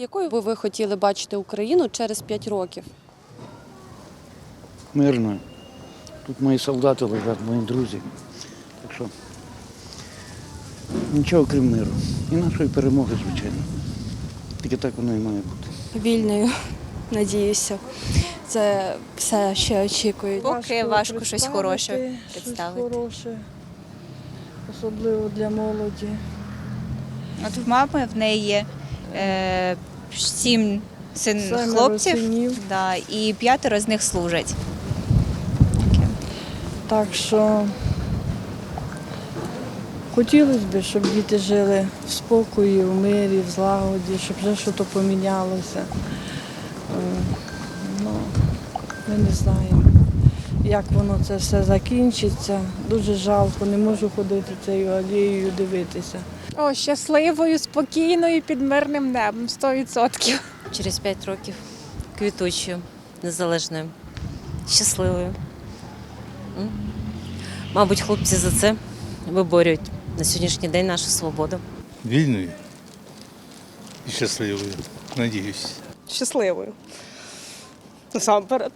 Якою би ви хотіли бачити Україну через 5 років? мирною. Тут мої солдати лежать, мої друзі. Так що нічого крім миру. І нашої перемоги, звичайно. Тільки так воно і має бути. вільною, надіюся. Це все ще очікують. Поки важко щось хороше представити. Щось хороше, особливо для молоді. От в мами в неї є е, сім син Семеро хлопців, синів. да, і п'ятеро з них служать. Так що хотілося б, щоб діти жили в спокої, в мирі, в злагоді, щоб вже щось помінялося. Е, Ну, ми не знаємо, як воно це все закінчиться. Дуже жалко, не можу ходити цією алеєю, дивитися. О, щасливою, спокійною, під мирним небом, 100%. через 5 років квітучою, незалежною, щасливою. Мабуть, хлопці за це виборюють на сьогоднішній день нашу свободу. вільною і щасливою. Надіюсь. щасливою. Насамперед.